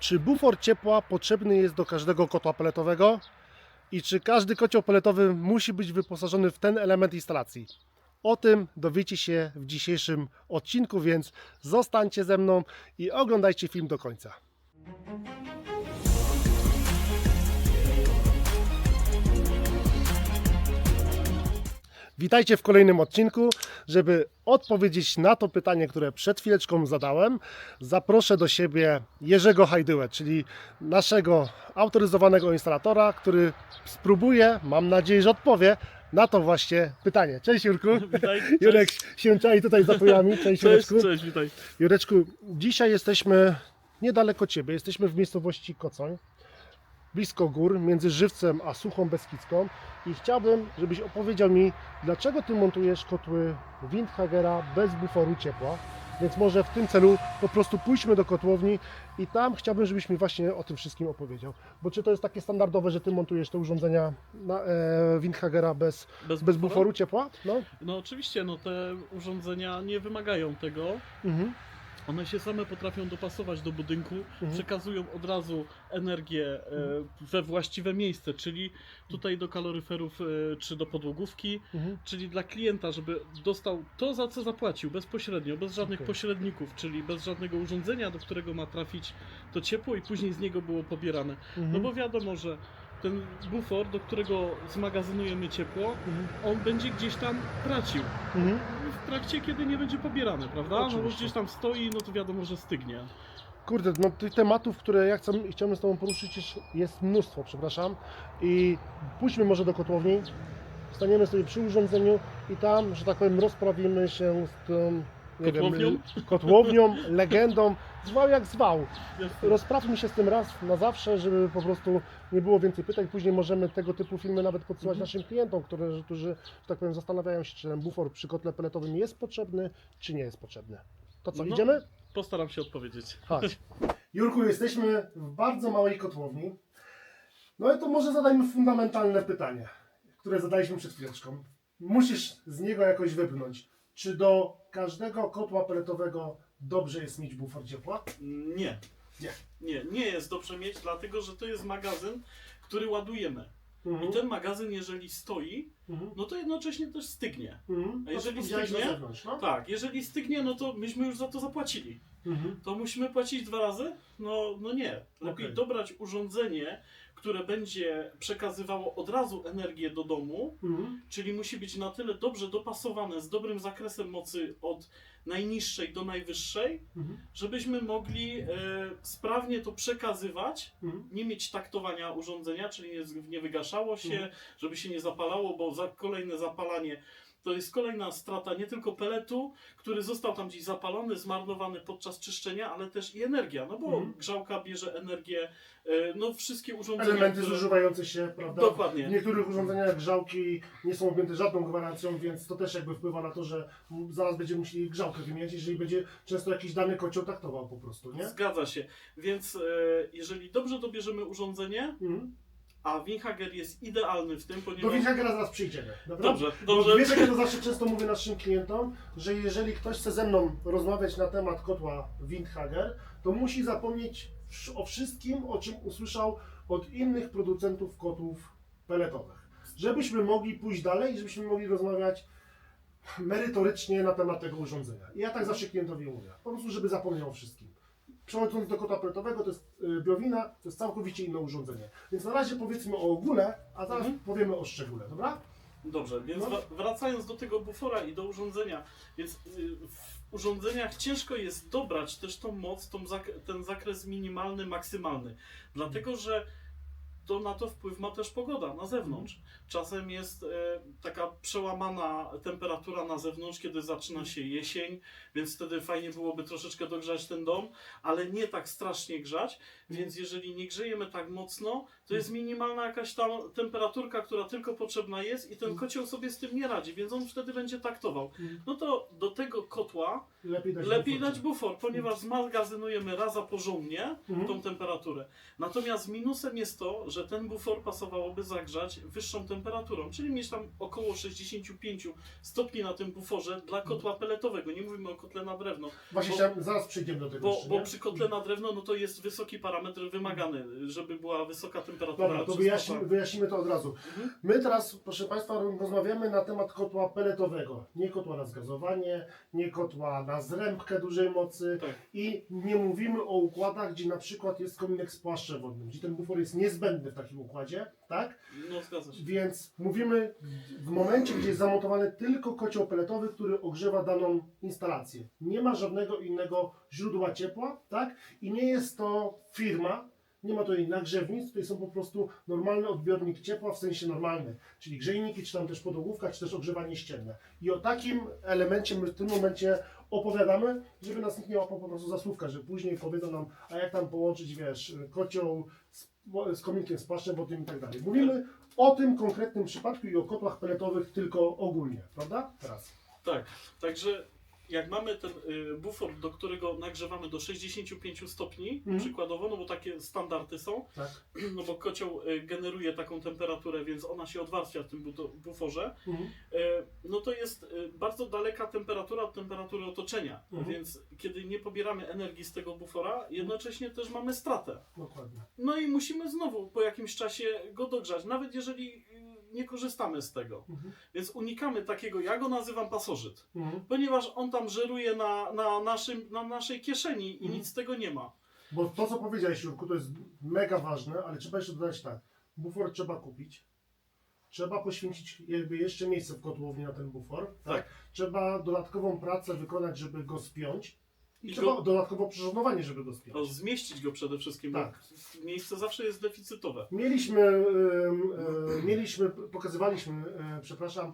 Czy bufor ciepła potrzebny jest do każdego kotła peletowego? I czy każdy kocioł peletowy musi być wyposażony w ten element instalacji? O tym dowiecie się w dzisiejszym odcinku, więc zostańcie ze mną i oglądajcie film do końca. Witajcie w kolejnym odcinku. Żeby odpowiedzieć na to pytanie, które przed chwileczką zadałem, zaproszę do siebie Jerzego Hajdyłę, czyli naszego autoryzowanego instalatora, który spróbuje, mam nadzieję, że odpowie na to właśnie pytanie. Cześć Jurku. Witaj, cześć. Jurek się czai tutaj za pojami. Cześć, Cześć, Jureczku. cześć, witaj. Jureczku, dzisiaj jesteśmy niedaleko Ciebie. Jesteśmy w miejscowości Kocoń, blisko gór, między Żywcem a Suchą Beskidzką i chciałbym, żebyś opowiedział mi, dlaczego Ty montujesz kotły Windhagera bez buforu ciepła. Więc może w tym celu po prostu pójdźmy do kotłowni i tam chciałbym, żebyś mi właśnie o tym wszystkim opowiedział. Bo czy to jest takie standardowe, że Ty montujesz te urządzenia na e, Windhagera bez, Bez, bez buforu ciepła? No. No oczywiście, no te urządzenia nie wymagają tego. Mhm. One się same potrafią dopasować do budynku, Mhm. przekazują od razu energię e, we właściwe miejsce, czyli tutaj do kaloryferów e, czy do podłogówki, Mhm. czyli dla klienta, żeby dostał to, za co zapłacił, bezpośrednio, bez żadnych Okej. pośredników, czyli bez żadnego urządzenia, do którego ma trafić to ciepło i później z niego było pobierane. Mhm. No bo wiadomo, że ten bufor, do którego zmagazynujemy ciepło, Mhm. on będzie gdzieś tam tracił. Mhm. W trakcie, kiedy nie będzie pobierany, prawda? No bo Oczywiście. gdzieś tam stoi, no to wiadomo, że stygnie. Kurde, no tych tematów, które ja chcę, chciałbym z Tobą poruszyć jest, jest mnóstwo, przepraszam. I pójdźmy może do kotłowni, staniemy sobie przy urządzeniu i tam, że tak powiem, rozprawimy się z tą nie Kotłownią? Wiem, kotłownią, legendą, zwał jak zwał. Jasne. Rozprawmy się z tym raz na zawsze, żeby po prostu nie było więcej pytań. Później możemy tego typu filmy nawet podsyłać Mhm. naszym klientom, którzy, którzy, że tak powiem, zastanawiają się, czy ten bufor przy kotle peletowym jest potrzebny, czy nie jest potrzebny. To co, No. idziemy? Postaram się odpowiedzieć. Chodź. Jurku, jesteśmy w bardzo małej kotłowni. No i to może zadajmy fundamentalne pytanie, które zadaliśmy przed chwileczką. Musisz z niego jakoś wypnąć. Czy do każdego kotła peletowego dobrze jest mieć bufor ciepła? Nie. Nie. Nie, nie jest dobrze mieć, dlatego że to jest magazyn, który ładujemy. Mhm. I ten magazyn, jeżeli stoi, Mhm. no to jednocześnie też stygnie. Mhm. A jeżeli stygnie? na zewnątrz, no? Tak, jeżeli stygnie, no to myśmy już za to zapłacili. Mhm. To musimy płacić dwa razy? No, no nie. Lepiej Okej. dobrać urządzenie, które będzie przekazywało od razu energię do domu, Mhm. czyli musi być na tyle dobrze dopasowane z dobrym zakresem mocy od najniższej do najwyższej, Mhm. żebyśmy mogli e, sprawnie to przekazywać, Mhm. nie mieć taktowania urządzenia, czyli nie, nie wygaszało się, Mhm. żeby się nie zapalało, bo za kolejne zapalanie to jest kolejna strata nie tylko peletu, który został tam gdzieś zapalony, zmarnowany podczas czyszczenia, ale też i energia, no bo Mhm. grzałka bierze energię, e, no wszystkie urządzenia, Elementy które... zużywające się, prawda? Dokładnie. W niektórych urządzeniach grzałki nie są objęte żadną gwarancją, więc to też jakby wpływa na to, że zaraz będziemy musieli grzałkę wymieniać, jeżeli będzie często jakiś dany kocioł taktował po prostu, nie? Zgadza się. Więc e, jeżeli dobrze dobierzemy urządzenie, Mhm. A Winhager jest idealny w tym, Do ponieważ... Winchagera zaraz przyjdziemy, dobra? Dobrze, Bo dobrze. wiesz, jak ja to zawsze często mówię naszym klientom, że jeżeli ktoś chce ze mną rozmawiać na temat kotła Windhager, to musi zapomnieć wsz- o wszystkim, o czym usłyszał od innych producentów kotłów peletowych. Żebyśmy mogli pójść dalej, żebyśmy mogli rozmawiać merytorycznie na temat tego urządzenia. I ja tak zawsze klientowi mówię, po prostu, żeby zapomniał o wszystkim. Przechodząc do kotła peletowego, to jest y, biowina, to jest całkowicie inne urządzenie. Więc na razie powiedzmy o ogóle, a zaraz Mhm. powiemy o szczególe, dobra? Dobrze, więc No. wa- wracając do tego bufora i do urządzenia, więc y, w urządzeniach ciężko jest dobrać też tą moc, tą zak- ten zakres minimalny, maksymalny. Dlatego, że to na to wpływ ma też pogoda na zewnątrz. Czasem jest e, taka przełamana temperatura na zewnątrz, kiedy zaczyna się jesień, więc wtedy fajnie byłoby troszeczkę dogrzać ten dom, ale nie tak strasznie grzać, więc jeżeli nie grzejemy tak mocno, to jest minimalna jakaś tam temperaturka, która tylko potrzebna jest i ten kocioł sobie z tym nie radzi, więc on wtedy będzie taktował. No to do tego kotła Lepiej dać Lepiej bufor. dać bufor, ponieważ zmagazynujemy raza porządnie Mhm. tą temperaturę. Natomiast minusem jest to, że ten bufor pasowałoby zagrzać wyższą temperaturą, czyli mieć tam około 65 stopni na tym buforze dla kotła peletowego. Nie mówimy o kotle na drewno, Właśnie bo- chciałem, zaraz przejdziemy do tego bo, jeszcze, bo przy kotle na drewno no to jest wysoki parametr wymagany, żeby była wysoka temperatura. Dobra, to wyjaśnimy, wyjaśnimy to od razu. Mhm. My teraz, proszę Państwa, rozmawiamy na temat kotła peletowego. Nie kotła na zgazowanie, nie kotła na zrębkę dużej mocy Tak. i nie mówimy o układach, gdzie na przykład jest kominek z płaszczem wodnym, gdzie ten bufor jest niezbędny w takim układzie, tak? No zgadza się. Więc mówimy w momencie, gdzie jest zamontowany tylko kocioł peletowy, który ogrzewa daną instalację. Nie ma żadnego innego źródła ciepła, tak? I nie jest to firma, nie ma tutaj nagrzewnic, tutaj są po prostu normalny odbiornik ciepła w sensie normalny, czyli grzejniki, czy tam też podłogówka, czy też ogrzewanie ścienne. I o takim elemencie my w tym momencie opowiadamy, żeby nas nikt nie łapał po prostu za słówka, że później powiedzą nam, a jak tam połączyć, wiesz, kocioł z, z kominkiem z płaszczem wodnym i tak dalej. Mówimy o tym konkretnym przypadku i o kotłach peletowych tylko ogólnie, prawda? Teraz. Tak, także jak mamy ten y, bufor, do którego nagrzewamy do 65 stopni, Mhm. przykładowo, no bo takie standardy są, Tak. no bo kocioł y, generuje taką temperaturę, więc ona się odwarstwia w tym buforze, y, no to jest bardzo daleka temperatura od temperatury otoczenia, Mhm. więc kiedy nie pobieramy energii z tego bufora, jednocześnie też mamy stratę. Dokładnie. No i musimy znowu po jakimś czasie go dogrzać, nawet jeżeli nie korzystamy z tego. Mhm. Więc unikamy takiego, ja go nazywam pasożyt Mhm. ponieważ on tam żeruje na, na, naszym, na naszej kieszeni i Mhm. nic z tego nie ma. Bo to, co powiedziałeś, Jurku, to jest mega ważne, ale trzeba jeszcze dodać tak. Bufor trzeba kupić. Trzeba poświęcić jakby jeszcze miejsce w kotłowni na ten bufor. Tak? Tak. Trzeba dodatkową pracę wykonać, żeby go spiąć. I, trzeba dodatkowo przyrządowanie, żeby go spiąć. To zmieścić go przede wszystkim, Tak. bo miejsce zawsze jest deficytowe. Mieliśmy, em, e, mieliśmy, pokazywaliśmy, e, przepraszam, e,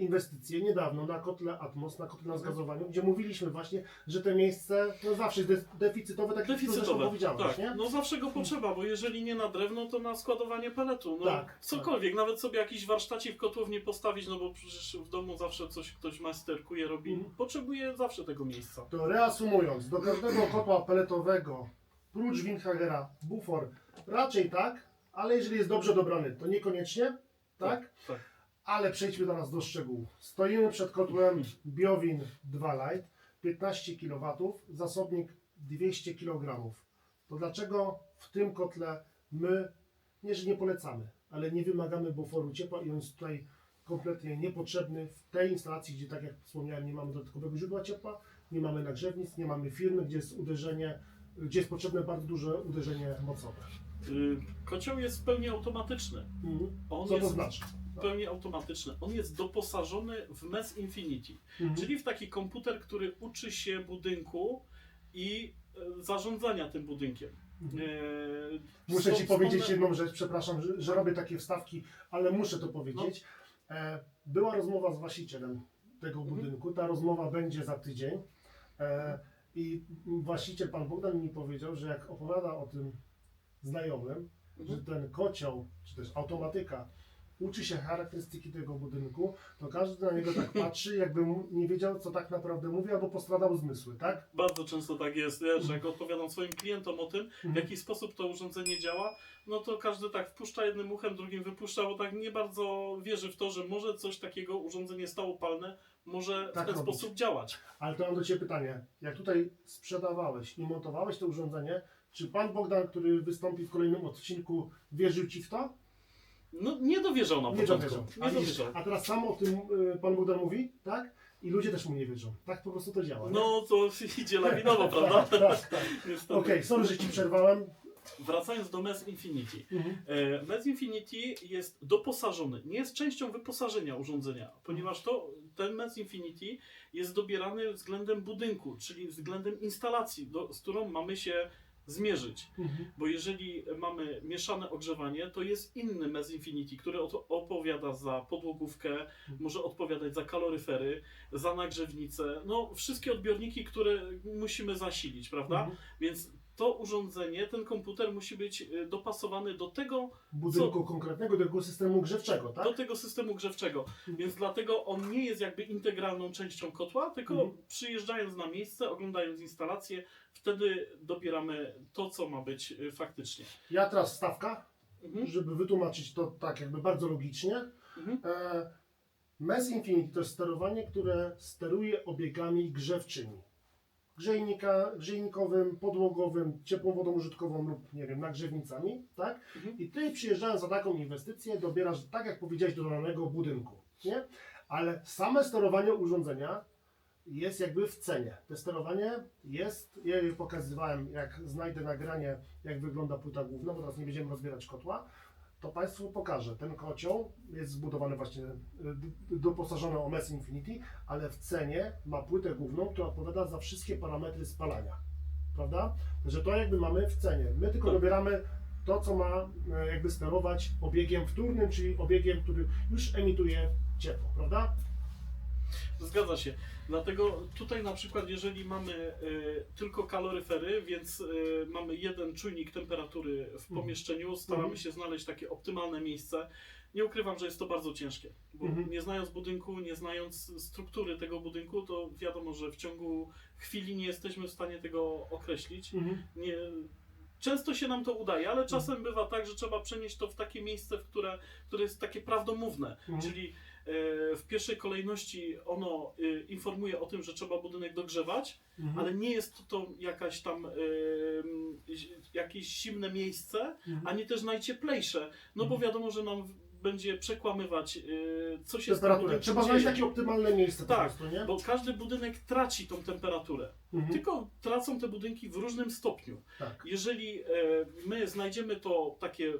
inwestycje niedawno na kotle Atmos, na kotle na zgazowaniu, gdzie mówiliśmy właśnie, że te miejsce no zawsze jest de- deficytowe, tak jak Deficytowe. powiedziałeś, Tak, nie? no zawsze go potrzeba, bo jeżeli nie na drewno, to na składowanie peletu. No, Tak, cokolwiek, nawet sobie jakiś warsztacik w kotłowni postawić, no bo przecież w domu zawsze coś ktoś masterkuje, robi. Mhm. Potrzebuje zawsze tego miejsca. To reasumując, do każdego kotła peletowego, prócz Windhagera, bufor raczej tak, ale jeżeli jest dobrze dobrany, to niekoniecznie, tak? Tak. Ale przejdźmy teraz do szczegółów. Stoimy przed kotłem Biowin 2 Lite, 15 kW, zasobnik 200 kg. To dlaczego w tym kotle my, nie że nie polecamy, ale nie wymagamy buforu ciepła i on jest tutaj kompletnie niepotrzebny w tej instalacji, gdzie tak jak wspomniałem, nie mamy dodatkowego źródła ciepła, nie mamy nagrzewnic, nie mamy firmy, gdzie jest uderzenie, gdzie jest potrzebne bardzo duże uderzenie mocowe. Y, Kocioł jest w pełni automatyczny. Mhm. Co to jest znaczy? W pełni automatyczny. On jest doposażony w MES Infinity. Mhm. Czyli w taki komputer, który uczy się budynku i e, zarządzania tym budynkiem. Mhm. E, Muszę Ci powiedzieć jedną rzecz, przepraszam, że, że robię takie wstawki, ale muszę to powiedzieć. E, była rozmowa z właścicielem tego Mhm. budynku, ta rozmowa będzie za tydzień i właściciel, pan Bogdan mi powiedział, że jak opowiada o tym znajomym, że Mhm. ten kocioł, czy też automatyka uczy się charakterystyki tego budynku, to każdy na niego tak patrzy, jakby nie wiedział, co tak naprawdę mówi, albo postradał zmysły, tak? Bardzo często tak jest, wiesz, jak odpowiadam swoim klientom o tym, w jaki sposób to urządzenie działa, no to każdy tak wpuszcza jednym uchem, drugim wypuszcza, bo tak nie bardzo wierzy w to, że może coś takiego, urządzenie stałopalne, może Tak w ten robić. sposób działać. Ale to mam do Ciebie pytanie. Jak tutaj sprzedawałeś i montowałeś to urządzenie, czy Pan Bogdan, który wystąpi w kolejnym odcinku, wierzył Ci w to? No nie dowierzał na Nie początku. dowierzał. A, Nie widzisz, dowierzał. a teraz sam o tym y, Pan Bogdan mówi, tak? I ludzie też mu nie wierzą. Tak po prostu to działa. nie? No to idzie lawinowo, prawda? tak, tak, tak. Niestety. Okej, sorry, że Ci przerwałem. Wracając do MES Infinity. Mhm. E, MES Infinity jest doposażony, nie jest częścią wyposażenia urządzenia, ponieważ to, ten MES Infinity jest dobierany względem budynku, czyli względem instalacji, do, z którą mamy się zmierzyć. Mhm. Bo jeżeli mamy mieszane ogrzewanie, to jest inny MES Infinity, który od- opowiada za podłogówkę, może odpowiadać za kaloryfery, za nagrzewnicę, no wszystkie odbiorniki, które musimy zasilić, prawda? Mhm. Więc to urządzenie, ten komputer musi być y, dopasowany do tego, Budynku konkretnego, do tego systemu grzewczego, tak? do tego systemu grzewczego. Więc dlatego on nie jest jakby integralną częścią kotła, tylko Mhm. przyjeżdżając na miejsce, oglądając instalację, wtedy dobieramy to, co ma być y, faktycznie. Ja teraz stawka, Mhm. żeby wytłumaczyć to tak jakby bardzo logicznie. Mhm. E, Mass Infinity to jest sterowanie, które steruje obiegami grzewczymi. Grzejnika, grzejnikowym, podłogowym, ciepłą wodą użytkową lub nie wiem, nagrzewnicami, tak? Mhm. I ty przyjeżdżając za taką inwestycję dobierasz, tak jak powiedziałeś, do danego budynku, nie? Ale same sterowanie urządzenia jest jakby w cenie. To sterowanie jest, ja je pokazywałem, jak znajdę nagranie, jak wygląda płyta główna, bo teraz nie będziemy rozbierać kotła, to Państwu pokażę. Ten kocioł jest zbudowany właśnie, y, doposażony o MES Infinity, ale w cenie ma płytę główną, która odpowiada za wszystkie parametry spalania. Prawda? Że to jakby mamy w cenie. My tylko Tak. dobieramy to, co ma e, jakby sterować obiegiem wtórnym, czyli obiegiem, który już emituje ciepło, prawda? Zgadza się. Dlatego tutaj na przykład, jeżeli mamy y, tylko kaloryfery, więc y, mamy jeden czujnik temperatury w Mhm. pomieszczeniu, staramy Mhm. się znaleźć takie optymalne miejsce. Nie ukrywam, że jest to bardzo ciężkie, bo Mhm. nie znając budynku, nie znając struktury tego budynku, to wiadomo, że w ciągu chwili nie jesteśmy w stanie tego określić. Nie, często się nam to udaje, ale czasem bywa tak, że trzeba przenieść to w takie miejsce, w które, które jest takie prawdomówne. Mhm. Czyli w pierwszej kolejności ono e, informuje o tym, że trzeba budynek dogrzewać, Mhm. ale nie jest to jakaś tam e, jakieś zimne miejsce, Mhm. ani też najcieplejsze, no bo Mhm. wiadomo, że nam będzie przekłamywać, e, co się Temperaturę. Trzeba znaleźć takie optymalne miejsce Tak, prostu? Bo każdy budynek traci tą temperaturę. Mhm. Tylko tracą te budynki w różnym stopniu. Tak. Jeżeli e, my znajdziemy to takie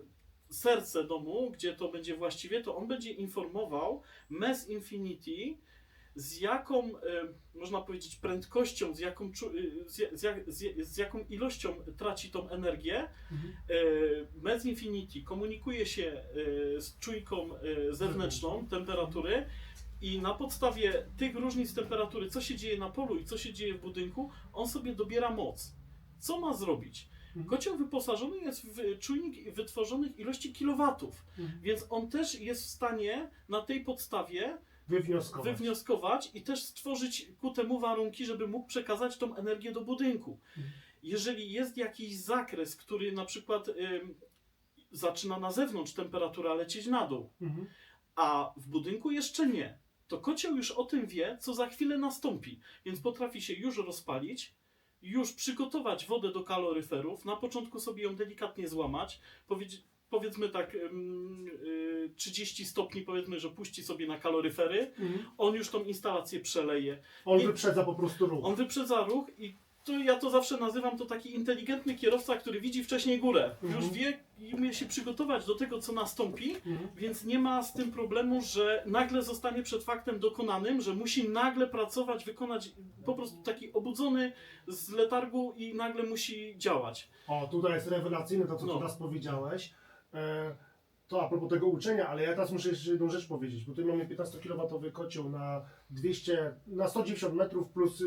serce domu, gdzie to będzie właściwie, to on będzie informował MES Infinity, z jaką, e, można powiedzieć, prędkością, z jaką, e, z, ja- z, jak- z, jaką ilością traci tą energię. Mhm. E, MES Infinity komunikuje się z czujką zewnętrzną temperatury i na podstawie tych różnic temperatury, co się dzieje na polu i co się dzieje w budynku, on sobie dobiera moc. Co ma zrobić? Mhm. Kocioł wyposażony jest w czujnik wytworzonych ilości kilowatów, Mhm. więc on też jest w stanie na tej podstawie Wywnioskować. wywnioskować i też stworzyć ku temu warunki, żeby mógł przekazać tą energię do budynku. Mhm. Jeżeli jest jakiś zakres, który na przykład ym, zaczyna na zewnątrz temperatura lecieć na dół, Mhm. a w budynku jeszcze nie, to kocioł już o tym wie, co za chwilę nastąpi, więc potrafi się już rozpalić, już przygotować wodę do kaloryferów, na początku sobie ją delikatnie złamać, powiedzieć, powiedzmy tak ym, y, 30 stopni, powiedzmy, że puści sobie na kaloryfery, Mhm. on już tą instalację przeleje. On I- wyprzedza po prostu ruch. On wyprzedza ruch i to ja to zawsze nazywam to taki inteligentny kierowca, który widzi wcześniej górę. Mhm. Już wie i umie się przygotować do tego, co nastąpi, Mhm. więc nie ma z tym problemu, że nagle zostanie przed faktem dokonanym, że musi nagle pracować, wykonać po prostu taki obudzony z letargu i nagle musi działać. O, tutaj jest rewelacyjne to, co No. teraz powiedziałeś. E, to a propos tego uczenia, ale ja teraz muszę jeszcze jedną rzecz powiedzieć, bo tutaj mamy 15 kW kocioł na 200, na 190 metrów plus y,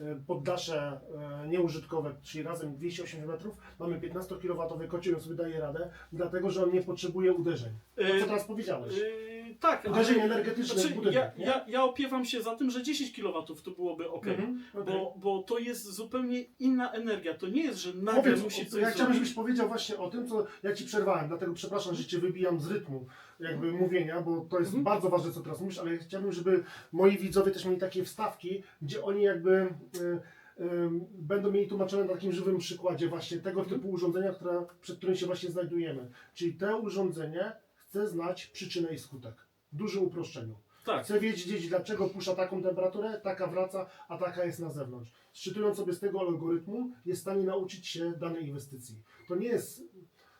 y, y, poddasze y, nieużytkowe, czyli razem 280 metrów. Mamy 15 kW kocioł i on sobie daje radę, dlatego że on nie potrzebuje uderzeń. To, co Yy, teraz powiedziałeś. Tak, Uderzenie energetyczne znaczy, budynek, ja, ja, ja opiewam się za tym, że 10 kW to byłoby ok. Mhm, okej. Bo, bo to jest zupełnie inna energia. To nie jest, że nagle Powiedz, musi coś ja chciałbym, żebyś powiedział właśnie o tym, co ja Ci przerwałem, dlatego przepraszam, że Cię wybijam z rytmu jakby mówienia, bo to jest Mhm. bardzo ważne, co teraz mówisz, ale chciałbym, żeby moi widzowie też mieli takie wstawki, gdzie oni jakby y, y, będą mieli tłumaczone na takim żywym przykładzie właśnie tego Mhm. typu urządzenia, przed którym się właśnie znajdujemy. Czyli te urządzenie chce znać przyczynę i skutek. W dużym uproszczeniu. Tak. Chcę wiedzieć, dlaczego puszcza taką temperaturę, taka wraca, a taka jest na zewnątrz. Szczytując sobie z tego algorytmu, jest w stanie nauczyć się danej inwestycji. To nie jest,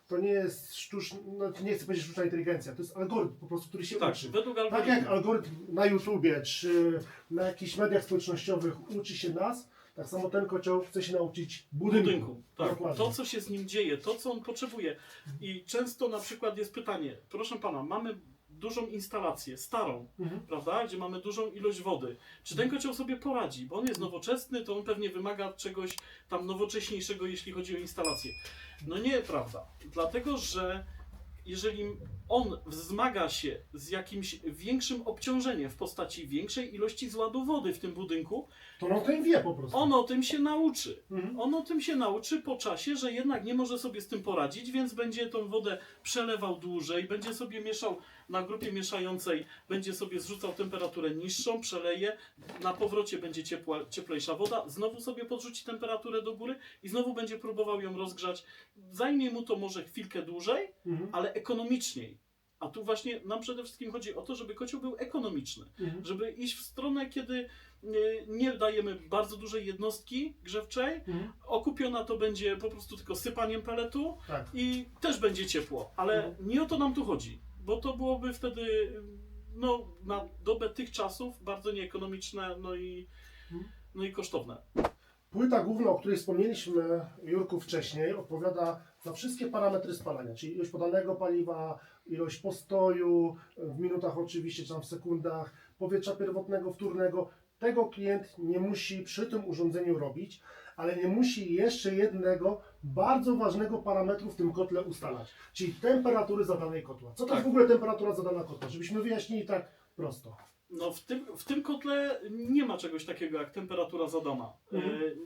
to nie jest sztuczna, no, nie chcę powiedzieć sztuczna inteligencja, to jest algorytm po prostu, który się Tak, uczy. Tak jak algorytm na YouTubie czy na jakichś mediach społecznościowych uczy się nas, tak samo ten kocioł chce się nauczyć budynku. budynku. Tak. Dokładnie. To, co się z nim dzieje, to, co on potrzebuje. I często na przykład jest pytanie, proszę pana, mamy dużą instalację, starą, Mhm. prawda, gdzie mamy dużą ilość wody, czy ten kocioł sobie poradzi, bo on jest nowoczesny, to on pewnie wymaga czegoś tam nowocześniejszego, jeśli chodzi o instalację. No nie, prawda. Dlatego, że jeżeli on wzmaga się z jakimś większym obciążeniem w postaci większej ilości zładu wody w tym budynku, To on o tym wie po prostu. on o tym się nauczy. Mhm. On o tym się nauczy po czasie, że jednak nie może sobie z tym poradzić, więc będzie tą wodę przelewał dłużej, będzie sobie mieszał na grupie mieszającej, będzie sobie zrzucał temperaturę niższą, przeleje, na powrocie będzie ciepła, cieplejsza woda, znowu sobie podrzuci temperaturę do góry i znowu będzie próbował ją rozgrzać. Zajmie mu to może chwilkę dłużej, Mhm. ale ekonomiczniej. A tu właśnie nam przede wszystkim chodzi o to, żeby kocioł był ekonomiczny Mhm. żeby iść w stronę, kiedy y, nie dajemy bardzo dużej jednostki grzewczej, Mhm. okupiona to będzie po prostu tylko sypaniem peletu Tak. i też będzie ciepło, ale Mhm. nie o to nam tu chodzi, bo to byłoby wtedy no, na dobę tych czasów bardzo nieekonomiczne no i, Mhm. no i kosztowne. Płyta główna, o której wspomnieliśmy Jurku wcześniej, odpowiada za wszystkie parametry spalania, czyli ilość podanego paliwa, ilość postoju, w minutach oczywiście, czy tam w sekundach, powietrza pierwotnego, wtórnego. Tego klient nie musi przy tym urządzeniu robić, ale nie musi jeszcze jednego bardzo ważnego parametru w tym kotle ustalać, czyli temperatury zadanej kotła. Co to Tak. jest w ogóle temperatura zadana kotła? Żebyśmy wyjaśnili tak prosto. No w tym, w tym kotle nie ma czegoś takiego jak temperatura zadana. Mhm. Y,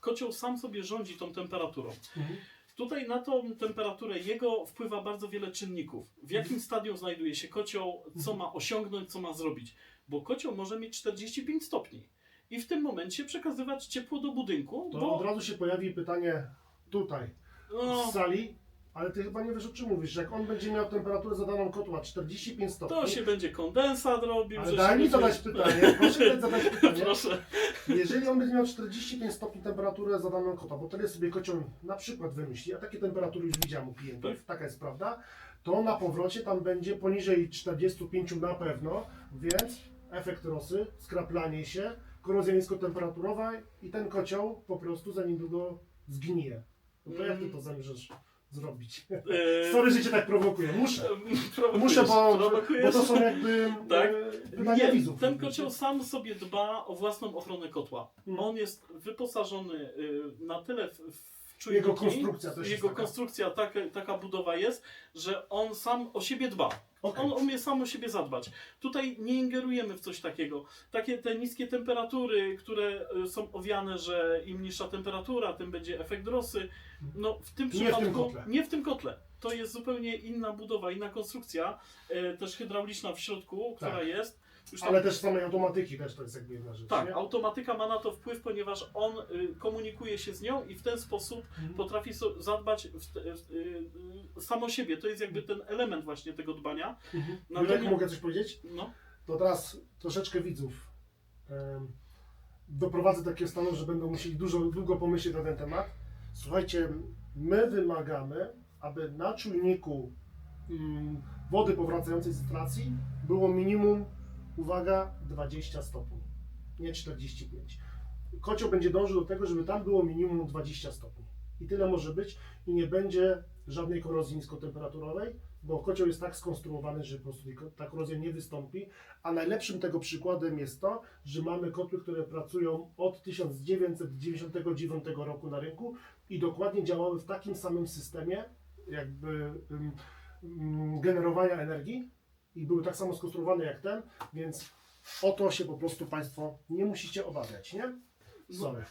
Kocioł sam sobie rządzi tą temperaturą. Mhm. Tutaj na tą temperaturę jego wpływa bardzo wiele czynników. W jakim stadium znajduje się kocioł, co ma osiągnąć, co ma zrobić. Bo kocioł może mieć 45 stopni i w tym momencie przekazywać ciepło do budynku, To bo od razu się pojawi pytanie tutaj, no, z sali, ale ty chyba nie wiesz o czym mówisz, że jak on będzie miał temperaturę zadaną kotła 45 stopni, to się będzie kondensat robił. ale daj mi będzie- zadać pytanie, proszę dać zadać pytanie. Proszę. Jeżeli on będzie miał 45 stopni temperaturę zadaną kotła, bo tyle sobie kocioł na przykład wymyśli, a takie temperatury już widziałem u klientów, taka jest prawda, to na powrocie tam będzie poniżej 45 na pewno, więc efekt rosy, skraplanie się, korozja niskotemperaturowa i ten kocioł po prostu za niedługo zgnije. No to jak ty to zamierzasz zrobić? E, Sorry, że cię tak prowokuję, muszę. prowokujesz, Muszę, bo, bo to są jakby Tak. pytania Nie, widzów. ten kocioł sam sobie dba o własną ochronę kotła. Mhm. On jest wyposażony y, na tyle w, czujniki, Jego konstrukcja też jego taka. konstrukcja, taka, taka budowa jest, że on sam o siebie dba. Okej. On umie sam o siebie zadbać. Tutaj nie ingerujemy w coś takiego. Takie te niskie temperatury, które y, są owiane, że im niższa temperatura, tym będzie efekt rosy. No w tym Nie w przypadku tym kotle. nie w tym kotle. To jest zupełnie inna budowa, inna konstrukcja, y, też hydrauliczna w środku, która Tak. jest. Już tam Ale też samej automatyki też to jest jakby jedna rzecz. tak, nie? automatyka ma na to wpływ, ponieważ on y, komunikuje się z nią i w ten sposób Mhm. potrafi so, zadbać w, w, y, y, samo siebie. To jest jakby ten element właśnie tego dbania. Mhm. Natomiast- Jurek, mogę coś powiedzieć? No, To teraz troszeczkę widzów em, doprowadzę do takiego stanu, że będą musieli dużo, długo pomyśleć na ten temat. Słuchajcie, my wymagamy, aby na czujniku mm, wody powracającej z inflacji było minimum, uwaga, 20 stopni, nie 45. Kocioł będzie dążył do tego, żeby tam było minimum 20 stopni. I tyle może być i nie będzie żadnej korozji niskotemperaturowej, bo kocioł jest tak skonstruowany, że po prostu ta korozja nie wystąpi. A najlepszym tego przykładem jest to, że mamy kotły, które pracują od 1999 roku na rynku i dokładnie działały w takim samym systemie jakby generowania energii i były tak samo skonstruowane jak ten, więc o to się po prostu Państwo nie musicie obawiać, nie? Sorry.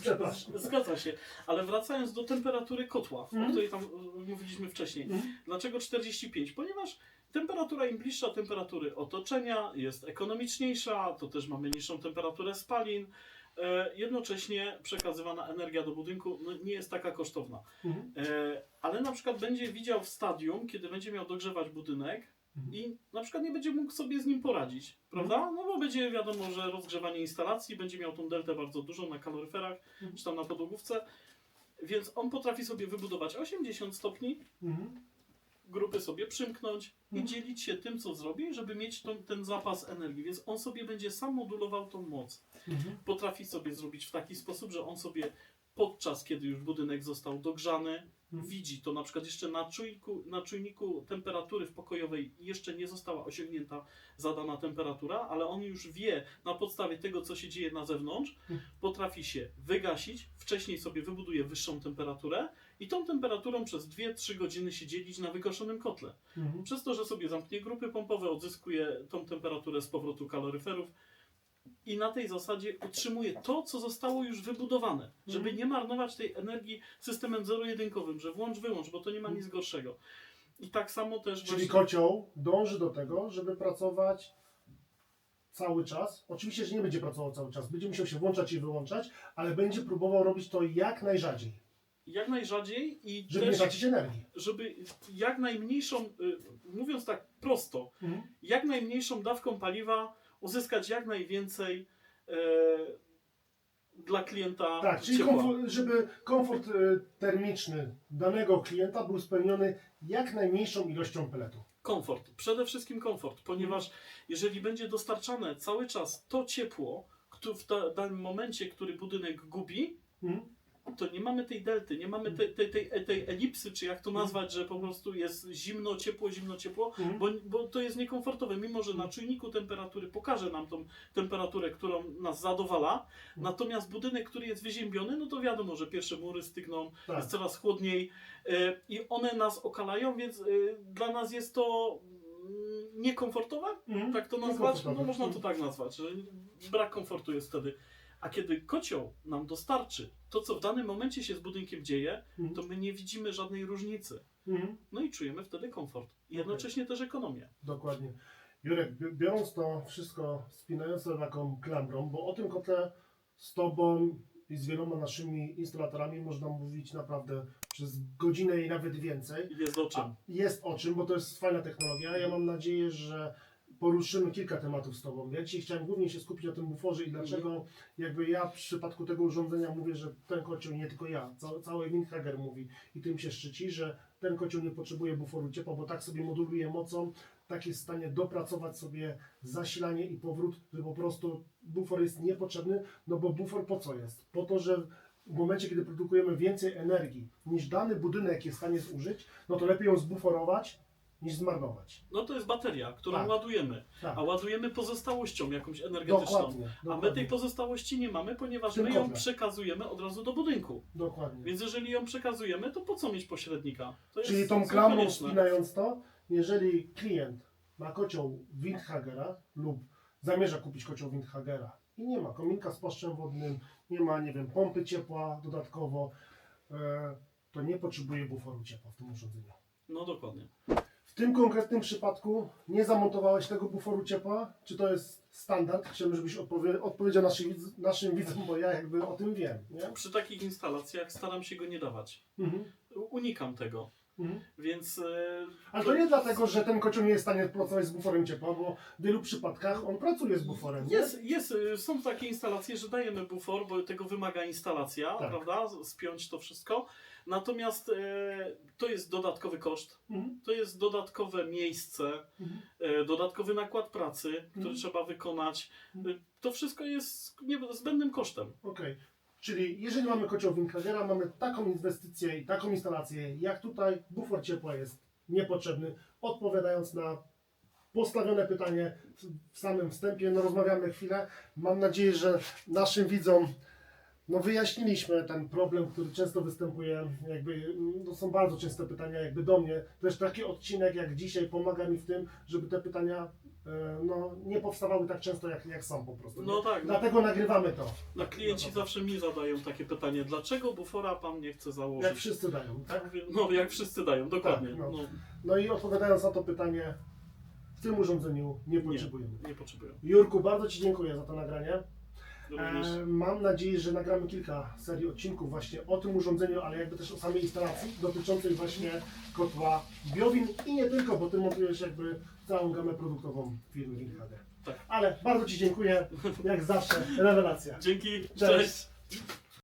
Przepraszam. zgadza się. Ale wracając do temperatury kotła, Mhm. o której tam y, mówiliśmy wcześniej. Mhm. Dlaczego 45? Ponieważ temperatura im bliższa temperatury otoczenia jest ekonomiczniejsza, to też mamy niższą temperaturę spalin. E, jednocześnie przekazywana energia do budynku no, nie jest taka kosztowna. Mhm. E, ale na przykład będzie widział w stadium, kiedy będzie miał dogrzewać budynek Mhm. I na przykład nie będzie mógł sobie z nim poradzić, prawda? No bo będzie wiadomo, że rozgrzewanie instalacji będzie miał tą deltę bardzo dużą na kaloryferach, Mhm. czy tam na podłogówce, więc on potrafi sobie wybudować 80 stopni, Mhm. grupy sobie przymknąć i Mhm. dzielić się tym, co zrobi, żeby mieć tą, ten zapas energii, więc on sobie będzie sam modulował tą moc Mhm. potrafi sobie zrobić w taki sposób, że on sobie podczas kiedy już budynek został dogrzany, Mhm. widzi to na przykład jeszcze na czujniku, na czujniku temperatury w pokojowej jeszcze nie została osiągnięta zadana temperatura, ale on już wie na podstawie tego, co się dzieje na zewnątrz, Mhm. potrafi się wygasić, wcześniej sobie wybuduje wyższą temperaturę i tą temperaturą przez 2-3 godziny się dzielić na wykoszonym kotle. Mhm. Przez to, że sobie zamknie grupy pompowe, odzyskuje tą temperaturę z powrotu kaloryferów i na tej zasadzie utrzymuje to, co zostało już wybudowane, żeby Mhm. nie marnować tej energii systemem zero-jedynkowym, że włącz, wyłącz, bo to nie ma nic gorszego. I tak samo też Czyli właśnie... kocioł dąży do tego, żeby pracować cały czas. Oczywiście, że nie będzie pracował cały czas, będzie musiał się włączać i wyłączać, ale będzie próbował robić to jak najrzadziej, jak najrzadziej i żeby nie też, tracić energii. żeby jak najmniejszą, y, mówiąc tak prosto, Mhm. jak najmniejszą dawką paliwa uzyskać jak najwięcej e, dla klienta Tak, czyli ciepła. komfort, żeby komfort y, termiczny danego klienta był spełniony jak najmniejszą ilością peletu. Komfort, przede wszystkim komfort, ponieważ jeżeli będzie dostarczane cały czas to ciepło, które w da- danym momencie, który budynek gubi, Mhm. To nie mamy tej delty, nie mamy tej, tej, tej, tej elipsy, czy jak to nazwać, że po prostu jest zimno, ciepło, zimno, ciepło, Mhm. bo, bo to jest niekomfortowe, mimo że na czujniku temperatury pokaże nam tą temperaturę, którą nas zadowala, natomiast budynek, który jest wyziębiony, no to wiadomo, że pierwsze mury stygną, Tak. jest coraz chłodniej e, i one nas okalają, więc e, dla nas jest to mm, niekomfortowe, Mhm. tak to nazwać? No można to Mhm. tak nazwać, że brak komfortu jest wtedy. A kiedy kocioł nam dostarczy to, co w danym momencie się z budynkiem dzieje, Mhm. to my nie widzimy żadnej różnicy. Mhm. No i czujemy wtedy komfort. I jednocześnie też ekonomię. Dokładnie. Jurek, bi- biorąc to wszystko, spinając to taką klamrą, bo o tym kotle z Tobą i z wieloma naszymi instalatorami można mówić naprawdę przez godzinę i nawet więcej. Jest o czym. A jest o czym, bo to jest fajna technologia. Ja mam nadzieję, że poruszymy kilka tematów z Tobą. Ja dzisiaj chciałem głównie się skupić na tym buforze i dlaczego jakby ja w przypadku tego urządzenia mówię, że ten kocioł, nie tylko ja, ca cały Windhager mówi i tym się szczyci, że ten kocioł nie potrzebuje buforu ciepła, bo tak sobie moduluje mocą, tak jest w stanie dopracować sobie zasilanie i powrót, że po prostu bufor jest niepotrzebny, no bo bufor po co jest? Po to, że w momencie, kiedy produkujemy więcej energii niż dany budynek jest w stanie zużyć, no to lepiej ją zbuforować niż zmarnować. No to jest bateria, którą Tak. ładujemy. Tak, A ładujemy pozostałością jakąś energetyczną. dokładnie. A my dokładnie, tej pozostałości nie mamy, ponieważ my ją przekazujemy od razu do budynku. dokładnie. Więc jeżeli ją przekazujemy, to po co mieć pośrednika? To jest Czyli tą klamrą konieczne. spinając to, jeżeli klient ma kocioł Windhagera lub zamierza kupić kocioł Windhagera i nie ma kominka z płaszczem wodnym, nie ma, nie wiem, pompy ciepła dodatkowo, e, to nie potrzebuje buforu ciepła w tym urządzeniu. No dokładnie. W tym konkretnym przypadku nie zamontowałeś tego buforu ciepła? Czy to jest standard? Chciałbym, żebyś odpowie, odpowiedział naszym, widz- naszym widzom, bo ja jakby o tym wiem. Nie? Przy takich instalacjach staram się go nie dawać. Mhm. Unikam tego. Mhm. Więc. e, Ale to nie dlatego, że ten kocioł nie jest w stanie pracować z buforem ciepła, bo w wielu przypadkach on pracuje z buforem. nie? Jest, jest, y, są takie instalacje, że dajemy bufor, bo tego wymaga instalacja, Tak. prawda? Spiąć to wszystko. Natomiast e, to jest dodatkowy koszt, Mhm. to jest dodatkowe miejsce, Mhm. e, dodatkowy nakład pracy, który Mhm. trzeba wykonać. Mhm. Y, To wszystko jest nie, zbędnym kosztem. Okej. Czyli jeżeli mamy kocioł Windhagera, mamy taką inwestycję i taką instalację, jak tutaj, bufor ciepła jest niepotrzebny. Odpowiadając na postawione pytanie w- w samym wstępie, no rozmawiamy chwilę. Mam nadzieję, że naszym widzom no wyjaśniliśmy ten problem, który często występuje, jakby, no są bardzo częste pytania jakby do mnie. Też taki odcinek jak dzisiaj pomaga mi w tym, żeby te pytania e, no, nie powstawały tak często jak, jak są po prostu. No tak, no, Dlatego nagrywamy to. no klienci zawsze mi zadają takie pytanie, dlaczego bufora pan nie chce założyć? Jak wszyscy dają, tak? Mówię, No jak wszyscy dają, dokładnie. Tak, no. no. No i odpowiadając na to pytanie, w tym urządzeniu nie potrzebujemy. nie potrzebują. Jurku, bardzo Ci dziękuję za to nagranie. Również. E, mam nadzieję, że nagramy kilka serii odcinków właśnie o tym urządzeniu, ale jakby też o samej instalacji dotyczącej właśnie kotła Biowin i nie tylko, bo Ty montujesz jakby całą gamę produktową firmy Windhager. Tak. Ale bardzo Ci dziękuję, jak zawsze, rewelacja. Dzięki, Cześć. cześć.